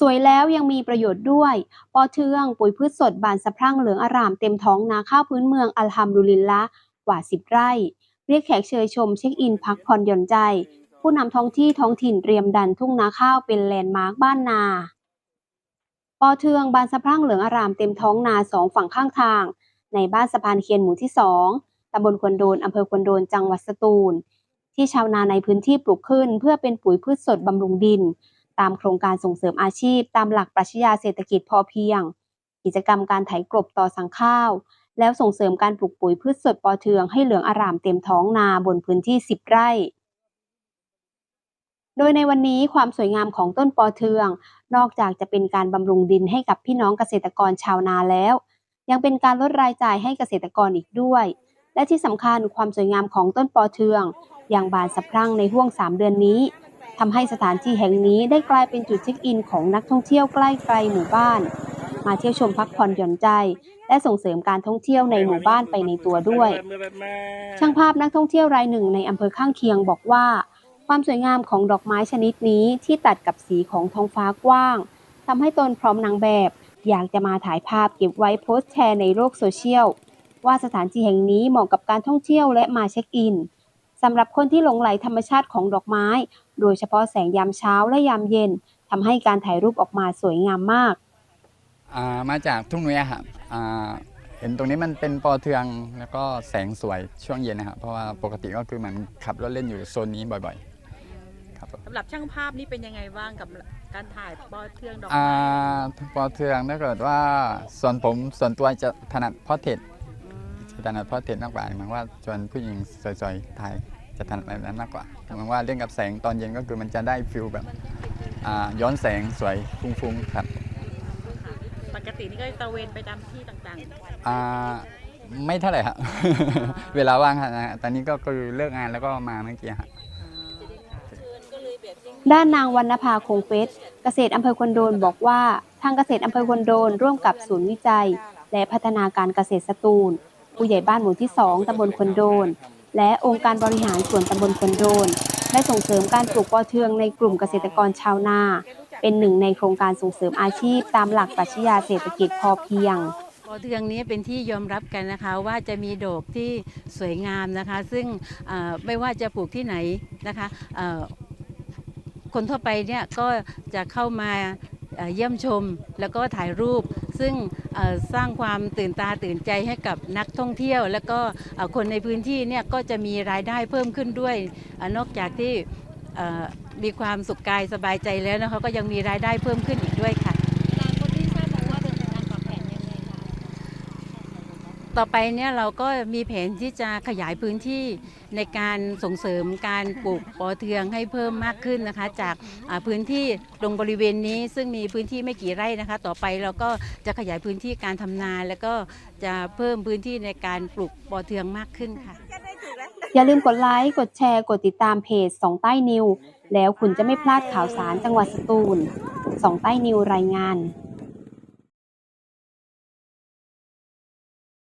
สวยแล้วยังมีประโยชน์ด้วยปอเทืองปุ๋ยพืชสดบานสะพรั่งเหลืองอร่ามเต็มท้องนาข้าวพื้นเมืองอัลฮัมดุลิลละกว่า 10 ไร่ เรียกแขกเชยชมเช็คอินพักผ่อนหย่อนใจ ผู้นำท้องที่ท้องถิ่นเตรียมดันทุ่งนาข้าวเป็นแลนด์มาร์คบ้านนาปอเทืองบานสะพรั่งเหลืองอร่ามเต็มท้องนาสองฝั่งข้างทาง ในบ้านสะพานเคียนหมู่ที่สองตำบลควนโดนอำเภอควนโดนจังหวัดสตูล ที่ชาวนาในพื้นที่ปลูกขึ้น เพื่อเป็นปุ๋ยพืชสดบำรุงดิน ตามโครงการส่งเสริมอาชีพ ตามหลักปรัชญาเศรษฐกิจพอเพียง กิจกรรมการไถกลบต่อสังข้าว แล้วส่งเสริมการปลูกปุ๋ยพืชสดปอเทืองให้เหลืองอร่ามเต็มท้องนาบนพื้นที่ 10 ไร่ โดยในวันนี้ความสวยงามของต้นปอเทือง นอกจากจะเป็นการบำรุงดินให้กับพี่น้องเกษตรกรชาวนาแล้ว ยังเป็นการลดรายจ่ายให้เกษตรกรอีกด้วย และที่สำคัญความสวยงามของต้นปอเทืองยังบานสะพรั่งในห่วง 3 เดือนนี้ ทำให้สถานที่แห่งนี้ได้กลายเป็นจุดเช็คอินของนักท่องเที่ยวใกล้ไกลหมู่บ้าน มาเที่ยวชมพักผ่อนหย่อนใจ และส่งเสริมการท่องเที่ยวในหมู่บ้านไปในตัวด้วย ช่างภาพนักท่องเที่ยวรายหนึ่งในอำเภอข้างเคียงบอกว่า ความสวยงามของดอกไม้ชนิดนี้ที่ตัดกับสีของท้องฟ้ากว้างทำให้ตนพร้อมนางแบบ อยากจะมาถ่ายภาพเก็บไว้โพสต์แชร์ในโลกโซเชียลว่าสถานที่แห่งนี้เหมาะกับการท่องเที่ยวและมาเช็คอินสำหรับคนที่หลงไหลธรรมชาติของดอกไม้ โดยเฉพาะแสงยามเช้าและยามเย็นทำให้การถ่ายรูปออกมาสวยงามมากอ่ามาจากทุ่งนุ้ยอะครับอ่าเห็นตรงนี้มันเป็นปอเทืองแล้วก็แสงสวยช่วงเย็นนะครับเพราะว่าปกติก็คือเหมันขับรถเล่นอยู่โซนนี้บ่อยๆครับผมสำหรับช่างภาพนี่เป็นยังไงบ้างกับการถ่ายปอเทืองดอกอ่าไม้ปอเทืองถ้าเกิดว่าส่วนผมส่วนตัวจะถนัดพอเทรตอืมจะถนัดพอเทรตมากกว่าหมายว่าชวนผู้หญิงสวยๆถ่าย จะถนัดแบบนั้นมากกว่าหมายว่าเล่นกับแสงตอนเย็นก็คือมันจะได้ฟิลแบบอ่าย้อนแสงสวยฟุ้งๆครับปกตินี่ก็ตระเวนไปตามที่ต่างอ่าไม่เท่าไหร่ครับเวลาว่างครับนะตอนนี้ก็คือเลิกงานแล้วก็มาเมื่อกี้ครับด้านนางวรรณภาคงเพชรเกษตรอำเภอควนโดนบอกว่า ทางเกษตรอำเภอควนโดนร่วมกับศูนย์วิจัย และพัฒนาการเกษตรสตูล ผู้ใหญ่บ้านหมู่ที่ 2ตำบลควนโดน และองค์การบริหารส่วนตำบลควนโดน ได้ส่งเสริมการปลูกปอเทืองในกลุ่มเกษตรกรชาวนา เป็นหนึ่งในโครงการส่งเสริมอาชีพตามหลักปรัชญาเศรษฐกิจพอเพียงปอเทืองนี้เป็นที่ยอมรับกันนะคะว่าจะมีดอกที่สวยงามนะคะ ซึ่งไม่ว่าจะปลูกที่ไหนนะคะคนทั่วไปเนี่ยก็จะเข้ามาเยี่ยมชมแล้วก็ถ่ายรูป ซึ่งสร้างความตื่นตาตื่นใจให้กับนักท่องเที่ยว และก็คนในพื้นที่เนี่ยก็จะมีรายได้เพิ่มขึ้นด้วยอนอกจากที่มีความสุขกายสบายใจแล้วนะคะก็ยังมีรายได้เพิ่มขึ้นอีกด้วยค่ะ ต่อไปเนี่ยเราก็มีแผนที่จะขยายพื้นที่ในการส่งเสริมการปลูกปอเทืองให้เพิ่มมากขึ้นนะคะ จากพื้นที่ตรงบริเวณนี้ซึ่งมีพื้นที่ไม่กี่ไร่นะคะ ต่อไปเราก็จะขยายพื้นที่การทำนา แล้วก็จะเพิ่มพื้นที่ในการปลูกปอเทืองมากขึ้นค่ะ อย่าลืมกดไลค์กดแชร์กดติดตามเพจสองใต้นิว แล้วคุณจะไม่พลาดข่าวสารจังหวัดสตูลสองใต้นิวรายงาน